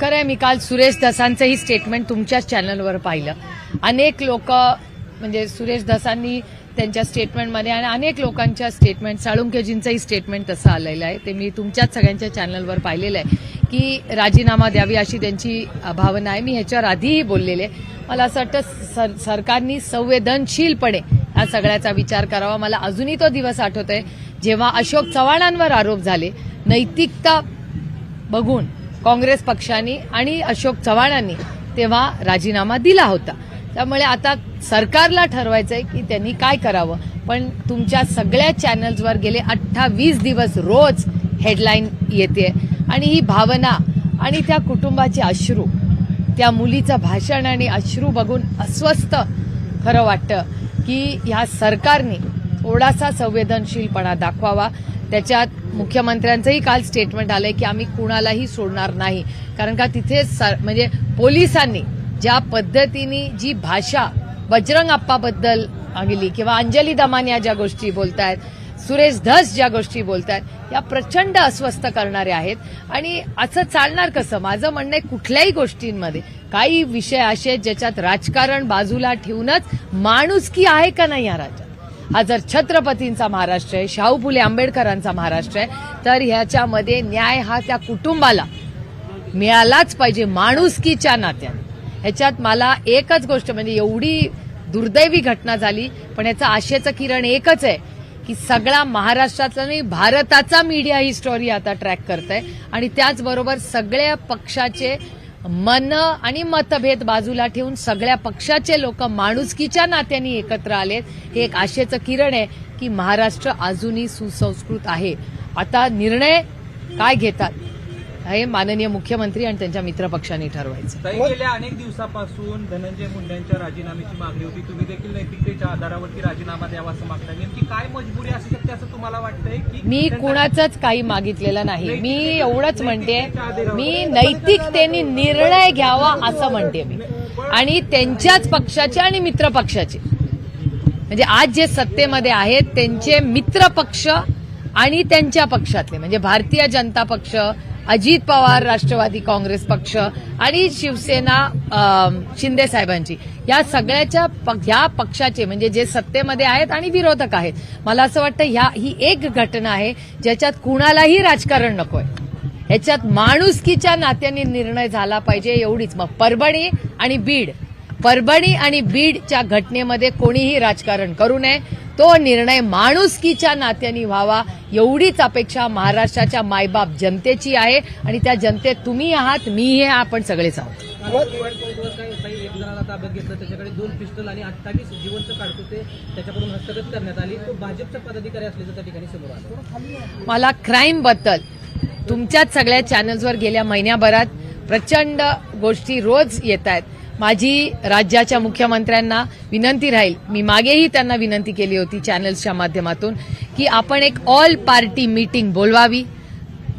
खरं आहे. मी काल सुरेश दसांचंही स्टेटमेंट तुमच्याच चॅनलवर पाहिलं. अनेक लोक म्हणजे सुरेश दसांनी त्यांच्या स्टेटमेंटमध्ये आणि अनेक लोकांच्या स्टेटमेंट साळुंकेजींचंही स्टेटमेंट तसं आलेलं आहे. ते मी तुमच्याच सगळ्यांच्या चॅनलवर पाहिलेलं आहे की राजीनामा द्यावी अशी त्यांची भावना आहे. मी ह्याच्यावर आधीही बोललेले मला असं वाटतं सर सरकारनी संवेदनशीलपणे या सगळ्याचा विचार करावा. मला अजूनही तो दिवस आठवतोय. जेव्हा अशोक चव्हाणांवर आरोप झाले नैतिकता बघून काँग्रेस पक्षाने आणि अशोक चव्हाणांनी तेव्हा राजीनामा दिला होता. त्यामुळे आता सरकारला ठरवायचं आहे की त्यांनी काय करावं. पण तुमच्या सगळ्या चॅनल्सवर गेले अठ्ठावीस दिवस रोज हेडलाईन येते आणि ही भावना आणि त्या कुटुंबाचे अश्रू त्या मुलीचं भाषण आणि अश्रू बघून अस्वस्थ खरं वाटतं की ह्या सरकारने थोडासा संवेदनशीलपणा दाखवावा. त्याच्यात मुख्यमंत्र्यांचंही काल स्टेटमेंट आलंय की आम्ही कुणालाही सोडणार नाही. कारण का तिथे म्हणजे पोलिसांनी ज्या पद्धतीने जी भाषा बजरंग आप्पाबद्दल गेली किंवा अंजली दमानिया ज्या गोष्टी बोलतायत सुरेश धस ज्या गोष्टी बोलतायत या प्रचंड अस्वस्थ करणाऱ्या आहेत. आणि असं चालणार कसं? माझं म्हणणं आहे कुठल्याही गोष्टींमध्ये काही विषय असे आहेत ज्याच्यात राजकारण बाजूला ठेवूनच माणुसकी आहे का नाही या राज्यात? हा जर छत्रपतींचा महाराष्ट्र आहे शाहू फुले आंबेडकरांचा महाराष्ट्र आहे तर ह्याच्यामध्ये न्याय हा त्या कुटुंबाला मिळालाच पाहिजे माणुसकीच्या नात्याने. ह्याच्यात मला एकच गोष्ट म्हणजे एवढी दुर्दैवी घटना झाली पण याचं आशेचं किरण एकच आहे की सगळा महाराष्ट्रातला नाही भारताचा मीडिया ही स्टोरी आता ट्रॅक करत आहे आणि त्याचबरोबर सगळ्या पक्षाचे मन आणि मतभेद बाजूला ठेवून सगळ्या पक्षाचे लोक माणुसकीच्या नात्याने एकत्र आलेत. हे एक आशेचं किरण आहे की महाराष्ट्र अजूनही सुसंस्कृत आहे. आता निर्णय काय घेतात? हे माननीय मुख्यमंत्री आणि त्यांच्या मित्रपक्षांनी ठरवायचं. गेल्या अनेक दिवसापासून धनंजय मुंडेंच्या राजीनाम्याची मागणी होती. तुम्ही देखील नैतिकतेच्या आधारावरती राजीनामा द्यावा असं मागताय. नेमकी काय मजबुरी असू शकते असं तुम्हाला वाटतंय की मी कुणाचंच काही मागितलेलं नाही. मी एवढंच म्हणते मी नैतिकतेने निर्णय घ्यावा असं म्हणते मी. आणि त्यांच्याच पक्षाचे आणि मित्र पक्षाचे. म्हणजे आज जे सत्तेमध्ये आहेत त्यांचे मित्र पक्ष आणि त्यांच्या पक्षातले. म्हणजे भारतीय जनता पक्ष अजित पवार राष्ट्रवादी काँग्रेस पक्ष आणि शिवसेना शिंदे साहेबांची. या सगळ्याच्या ह्या पक्षाचे म्हणजे जे सत्तेमध्ये आहेत आणि विरोधक आहेत. मला असं वाटतं ह्या ही एक घटना आहे ज्याच्यात कुणालाही राजकारण नकोय. ह्याच्यात माणुसकीच्या नात्याने निर्णय झाला पाहिजे एवढीच. मग परभणी आणि बीड. परभणी आणि बीडच्या घटनेमध्ये कोणीही राजकारण करू नये. तो निर्णय माणुसकीच्या नात्याने व्हावा एवढीच अपेक्षा महाराष्ट्राच्या मायबाप जनतेची आहे. आणि त्या जनतेत तुम्ही आहात मी हे आपण सगळेच आहोत. काही एक जणाला ताब्यात घेतलं त्याच्याकडे दोन पिस्टल आणि अठ्ठावीस जिवंत काढतो ते त्याच्याकडून हस्तगत करण्यात आली. तो भाजपचा पदाधिकारी असल्याचं त्या ठिकाणी समोर आलं. मला क्राईमबद्दल तुमच्याच सगळ्या चॅनल्सवर गेल्या महिन्याभरात प्रचंड गोष्टी रोज येत आहेत माझी राज्याच्या मुख्यमंत्र्यांना विनंती राहील. मी मागेही त्यांना विनंती केली होती चॅनल्सच्या माध्यमातून की आपण एक ऑल पार्टी मीटिंग बोलवावी.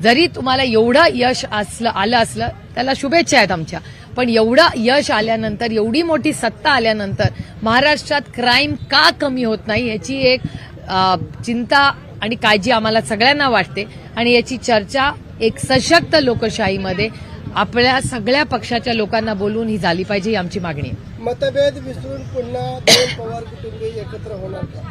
जरी तुम्हाला एवढं यश असलं आलं असलं त्याला शुभेच्छा आहेत आमच्या. पण एवढं यश आल्यानंतर एवढी मोठी सत्ता आल्यानंतर महाराष्ट्रात क्राईम का कमी होत नाही याची एक चिंता आणि काळजी आम्हाला सगळ्यांना वाटते. आणि याची चर्चा एक सशक्त लोकशाहीमध्ये आपल्या सगळ्या पक्षाच्या लोकांना बोलून ही झाली पाहिजे ही आमची मागणी आहे. मतभेद विसरून पुन्हा दोन पवार कुटुंबीय एकत्र होणार का?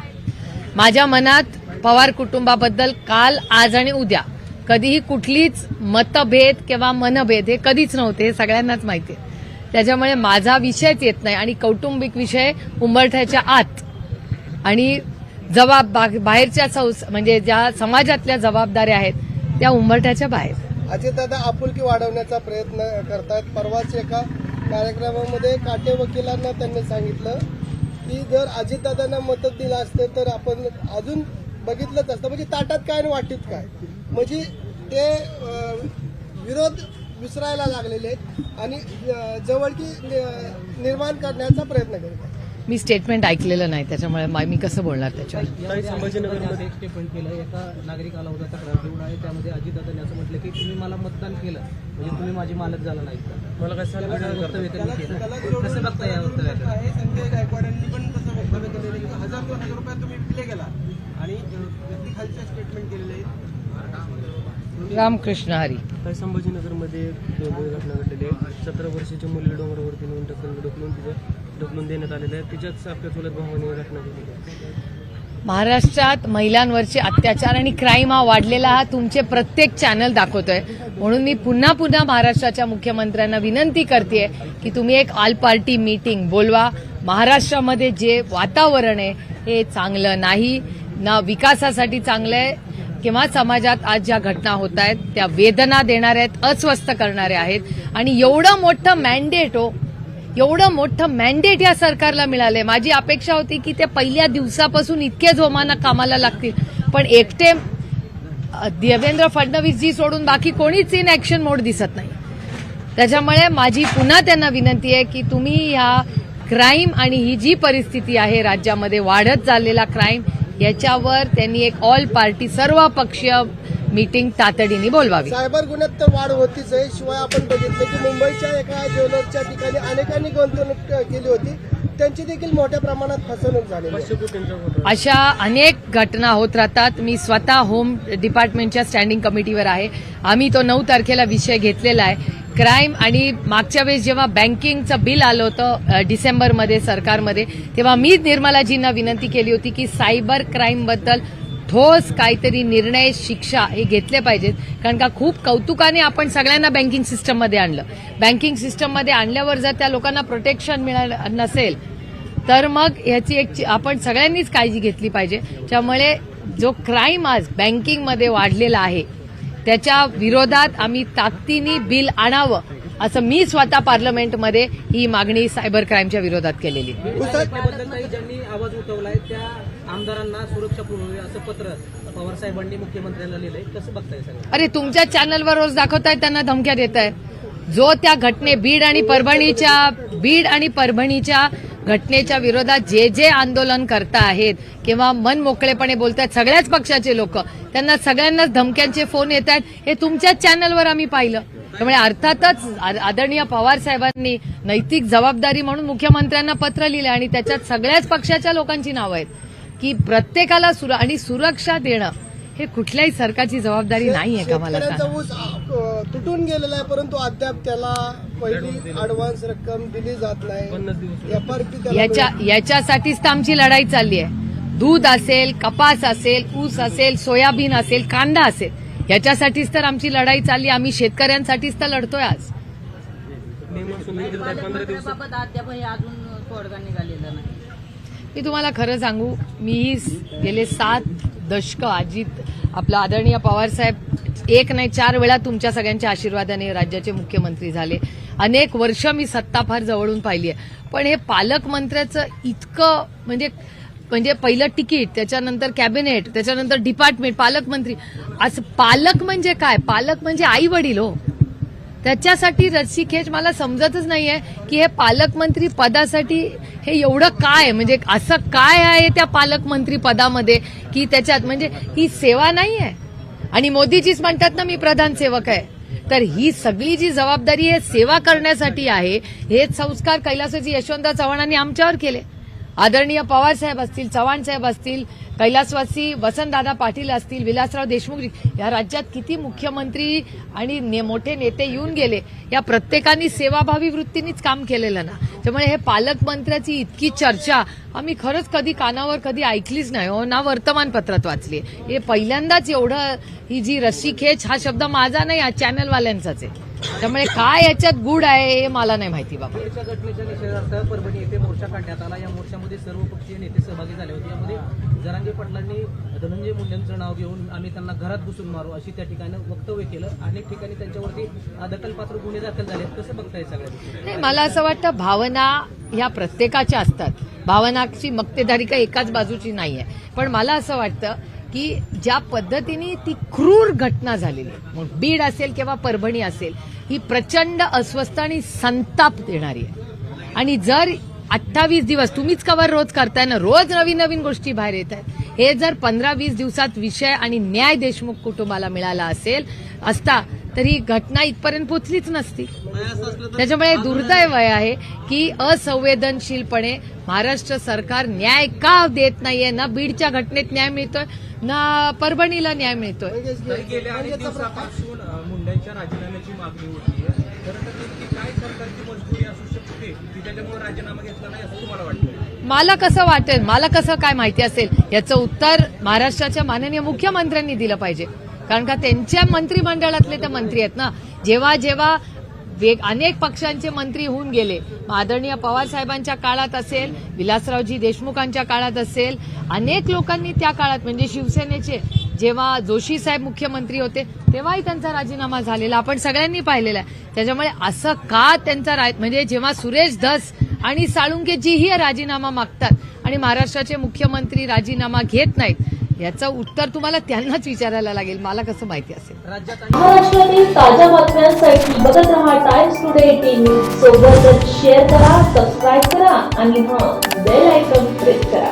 माझ्या मनात पवार कुटुंबाबद्दल काल आज आणि उद्या कधीही कुठलीच मतभेद किंवा मनभेद हे कधीच नव्हते हे सगळ्यांनाच माहिती आहे. त्याच्यामुळे माझा विषयच येत नाही आणि कौटुंबिक विषय उंबरठ्याच्या आत आणि जबाब बाहेरच्या संस म्हणजे ज्या समाजातल्या जबाबदाऱ्या आहेत त्या उंबरठ्याच्या बाहेर. अजितदादा आपुलकी वाढवण्याचा प्रयत्न करतायत. परवाच एका कार्यक्रमामध्ये काटे वकिलांना त्यांनी सांगितलं की जर अजितदादांना मदत दिलं असते तर आपण अजून बघितलंच असतं. म्हणजे ताटात काय आणि वाटीत काय? म्हणजे ते विरोध विसरायला लागलेले आहेत आणि जवळची जवळकी नि- निर्माण करण्याचा प्रयत्न करत आहेत. मी स्टेटमेंट ऐकलेलं नाही त्याच्यामुळे मा- मी कसं बोलणार त्याच्यावर? संभाजीनगर एक स्टेटमेंट केलं एका नागरिकाला होता तक्रार घेऊन आहे त्यामध्ये अजितदादांनी असं म्हटलं की तुम्ही मला मतदान केलं म्हणजे तुम्ही माझे मालक झाला नाही. मला कसं वक्तव्य त्यांनी केलं. कसं बघता या वक्तव्याकडे? संजय गायकवाड यांनी पण तसं वक्तव्य केलेलं की हजार दोन हजार रुपयात तुम्ही विकले गेला. आणि अं, व्यक्ती खालच्या स्टेटमेंट केलेले आहेत रामकृष्ण हरी. काही संभाजीनगरमध्ये घटना घडलेली आहे सतरा वर्षाच्या मुलीला डोंगरावरती नेऊन ढकलून ढकलून तिचं ढकलून देण्यात आलेलं आहे. तिच्याच आपल्या चुलत भावाने घटना घडलेली आहे महाराष्ट्रात महिलांवरचे अत्याचार आणि क्राईम हा वाढलेला हा तुमचे प्रत्येक चॅनल दाखवतोय. म्हणून मी पुन्हा पुन्हा महाराष्ट्राच्या मुख्यमंत्र्यांना विनंती करते की तुम्ही एक ऑल पार्टी मीटिंग बोलवा. महाराष्ट्रामध्ये जे वातावरण आहे हे चांगलं नाही. ना विकासासाठी चांगलं आहे किंवा समाजात आज ज्या घटना होत आहेत त्या वेदना देणाऱ्या आहेत अस्वस्थ करणाऱ्या आहेत. आणि एवढं मोठं मॅन्डेट हो एवढं मोठं मॅन्डेट या सरकारला मिळालंय. माझी अपेक्षा होती की ते पहिल्या दिवसापासून इतके जोमानं कामाला लागतील. पण एकटे देवेंद्र फडणवीसजी सोडून बाकी कोणीच इन ऍक्शन मोड दिसत नाही. त्याच्यामुळे माझी पुन्हा त्यांना विनंती आहे की तुम्ही ह्या क्राईम आणि ही जी परिस्थिती आहे राज्यामध्ये वाढत चाललेला क्राईम याच्यावर त्यांनी एक ऑल पार्टी सर्व पक्षीय मीटिंग तातडीने बोलवावी. सायबर गुन्ह्यात तर वाढ होतीच आहे. शिवाय आपण बघितलं की मुंबईच्या एका ज्वेलर्सच्या ठिकाणी अनेकांनी गुंतवणूक केली होती. त्यांची देखील मोठ्या प्रमाणात फसवणूक घोटाळा अशा अनेक घटना होत राहतात. मी स्वतः होम डिपार्टमेंटच्या स्टँडिंग कमिटीवर आहे. आम्ही तो नऊ तारखेला विषय घेतलेला आहे. क्राईम आणि मागच्या वेळेस जेव्हा बँकिंगचं बिल आलं होतं डिसेंबरमध्ये सरकारमध्ये तेव्हा मी निर्मलाजींना विनंती केली होती की सायबर क्राईमबद्दल ठोस काहीतरी निर्णय शिक्षा हे घेतले पाहिजेत. कारण का खूप कौतुकाने आपण सगळ्यांना बँकिंग सिस्टममध्ये आणलं. बँकिंग सिस्टममध्ये आणल्यावर जर त्या लोकांना प्रोटेक्शन मिळालं नसेल तर मग ह्याची एक आपण सगळ्यांनीच काळजी घेतली पाहिजे. त्यामुळे जो क्राईम आज बँकिंगमध्ये वाढलेला आहे त्याच्या विरोधात आम्ही ताकदीने बिल आणावं असं मी स्वतः पार्लमेंटमध्ये ही मागणी सायबर क्राईमच्या विरोधात केलेली आमदारांना सुरक्षा पुरवावी असं पत्र पवार साहेबांनी मुख्यमंत्र्यांना लिहिलंय. कसं बघताय सर अरे तुमच्या चॅनलवर रोज दाखवताय त्यांना धमक्या देत आहे जो त्या घटने बीड आणि परभणीच्या बीड आणि परभणीच्या घटनेच्या विरोधात जे जे आंदोलन करता आहेत किंवा मन मोकळेपणे बोलतात सगळ्याच पक्षाचे लोक त्यांना सगळ्यांनाच धमक्यांचे फोन येत आहेत हे तुमच्याच चॅनलवर आम्ही पाहिलं. त्यामुळे अर्थातच आदरणीय पवार साहेबांनी नैतिक जबाबदारी म्हणून मुख्यमंत्र्यांना पत्र लिहिलं आणि त्याच्यात सगळ्याच पक्षाच्या लोकांची नावं आहेत. की प्रत्येकाला सुर आणि सुरक्षा देणं हे कुठल्याही सरकारची जबाबदारी नाही आहे का मला तुटून गेलेला आहे परंतु अद्याप त्याला पहिली ऍडव्हान्स रक्कम दिली जात नाही. याच्या याच्यासाठीच तर आमची लढाई चालली आहे. दूध असेल कपास असेल ऊस असेल सोयाबीन असेल कांदा असेल याच्यासाठीच तर आमची लढाई चालली आम्ही शेतकऱ्यांसाठीच तर लढतोय आज. पंधरा अद्यापही अजून तोडगा निघालेला नाही. मी तुम्हाला खरं सांगू मीही गेले सात दशक अजित आपला आदरणीय पवारसाहेब एक नाही चार वेळा तुमच्या सगळ्यांच्या आशीर्वादाने राज्याचे मुख्यमंत्री झाले. अनेक वर्ष मी सत्ता फार जवळून पाहिली आहे. पण हे पालकमंत्र्याचं इतकं म्हणजे म्हणजे पहिलं तिकीट त्याच्यानंतर कॅबिनेट त्याच्यानंतर डिपार्टमेंट पालकमंत्री असं पालक म्हणजे काय? पालक म्हणजे आई वडील हो. त्याच्यासाठी रस्सीखेच मला समजतच नाहीये की हे पालकमंत्री पदासाठी हे एवढं काय? म्हणजे असं काय आहे त्या पालकमंत्री पदामध्ये की त्याच्यात म्हणजे ही सेवा नाही आहे आणि मोदीजीच म्हणतात ना मी प्रधान सेवक आहे. तर ही सगळी जी जबाबदारी आहे सेवा करण्यासाठी आहे हेच संस्कार कैलासाची यशवंतराव चव्हाणांनी आमच्यावर केले. आदरणीय पवार साहेब असतील चव्हाण साहेब असतील कैलासवासी वसंतदादा पाटील असतील विलासराव देशमुख या राज्यात किती मुख्यमंत्री आणि ने- मोठे नेते येऊन गेले या प्रत्येकानी सेवाभावी वृत्तीनेच काम केलेलं ना. त्यामुळे हे पालकमंत्र्याची इतकी चर्चा आम्ही खरंच कधी कानावर कधी ऐकलीच नाही हो ना वर्तमानपत्रात वाचली. हे पहिल्यांदाच एवढं ही जी रस्सीखेच हा शब्द माझा नाही हा चॅनलवाल्यांचाच आहे. त्यामुळे काय याच्यात गुड आहे हे मला नाही माहिती बाबा. घटनेच्या निषेधार्थ परभणी येथे मोर्चा काढण्यात आला. या मोर्चामध्ये सर्व पक्षीय नेते सहभागी झाले होते. यामध्ये जरांगे पाटलांनी धनंजय मुंडेंचं नाव घेऊन आम्ही त्यांना घरात घुसून मारू अशी त्या ठिकाणी वक्तव्य केलं. अनेक ठिकाणी त्यांच्यावरती दखलपात्र गुन्हे दाखल झाले कसं बघताय सगळ्या मला असं वाटतं भावना ह्या प्रत्येकाच्या असतात. भावनाची मक्तेदारी काही एकाच बाजूची नाही आहे पण मला असं वाटतं की ज्या पद्धतीने ती क्रूर घटना झालेली आहे, मग? बीड असेल किंवा परभणी असेल ही प्रचंड अस्वस्थ आणि संताप देणारी आहे. आणि जर अठ्ठावीस दिवस तुम्हीच कवर रोज करताय ना रोज नवीन नवीन गोष्टी बाहेर येत आहेत. हे जर पंधरा वीस दिवसात विषय आणि न्याय देशमुख कुटुंबाला मिळाला असेल असता तर ही घटना इथपर्यंत पोचलीच नसती. त्याच्यामुळे दुर्दैव आहे की असंवेदनशीलपणे महाराष्ट्र सरकार न्याय का देत नाहीये? ना बीडच्या घटनेत न्याय मिळतोय ना परभणीला न्याय मिळतोय. म्हणजे मुंड्यांच्या राजीनाम्याची मागणी होती. खरं तर नेमकी काय सरकारची मजबुरी असू शकते की त्याच्यामुळे राजीनामा घेतला नाही असं तुम्हाला वाटतं मला कसं वाटेल मला कसं काय माहिती असेल? याचं उत्तर महाराष्ट्राच्या माननीय मुख्यमंत्र्यांनी दिलं पाहिजे. कारण का त्यांच्या मंत्रिमंडळातले ते मंत्री आहेत ना. जेव्हा जेव्हा वेग अनेक पक्षांचे मंत्री होऊन गेले आदरणीय पवार साहेबांच्या काळात असेल विलासरावजी देशमुखांच्या काळात असेल अनेक लोकांनी त्या काळात म्हणजे शिवसेनेचे जेव्हा जोशी साहेब मुख्यमंत्री होते तेव्हाही त्यांचा राजीनामा झालेला आपण सगळ्यांनी पाहिलेला आहे. त्याच्यामुळे असं का त्यांचा म्हणजे जेव्हा सुरेश धस आणि साळुंकेजीही राजीनामा मागतात आणि महाराष्ट्राचे मुख्यमंत्री राजीनामा घेत नाहीत याचं उत्तर तुम्हाला त्यांनाच विचारायला लागेल. मला कसं माहिती असेल? महाराष्ट्रातील ताज्या बातम्यांसाठी बघत राहा टाइम्स टुडे टीव्ही सोबतच शेअर करा सबस्क्राईब करा आणि हा बेल आयकॉन प्रेस करा.